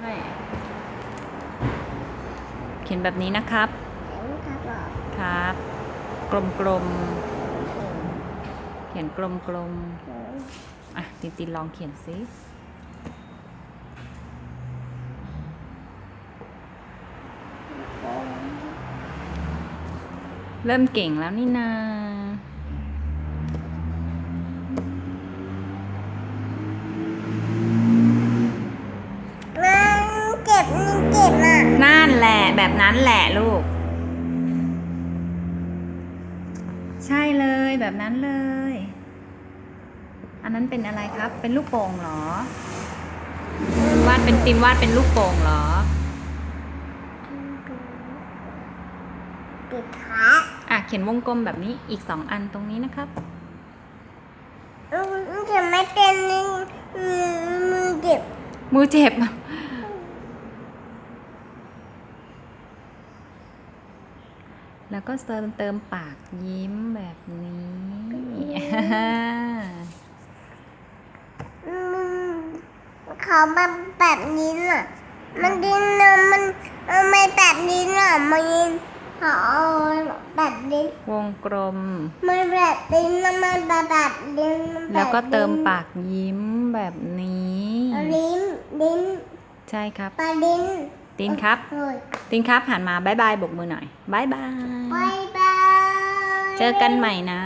ให้เขียนแบบนี้นะครับ ครับ กลมกลมๆเขียนกลมกลมๆอะตินตินลองเขียนซิเริ่มเก่งแล้วนี่นา มันเจ็ บมันเจ็บอะนั่นแหละแบบนั้นแหละลูก ใช่เลยแบบนั้นเลย อันนั้นเป็นอะไรครับ เป็นลูกโป่งเหรอ วาดเป็นตินวาดเป็นลูกโป่งเหรอปิดขาอะเขียนวงกลมแบบนี้อีกสองอันตรงนี้นะครับอืมมันจะไม่เป็นมือมือเจ็บมือเจ็บ แล้วก็เติมเติมปากยิ้มแบบนี้อืมเขาแบบแบบนี้น่ะ มันดินน่ะมันมันไม่แบบนี้น่ะมันเขาเอาแบบนี้วงกลมมันแบบดินน่ะมันแบบแบบดินมันแบบแล้วก็เติมปากยิ้มแบบนี้ ลิ้นลิ้นใช่ครับปลาลิ้น ตินครับโอ้ยตินครับหันมาบายบายบกมือหน่อยบายบาย บายบาย เจอกันใหม่นะ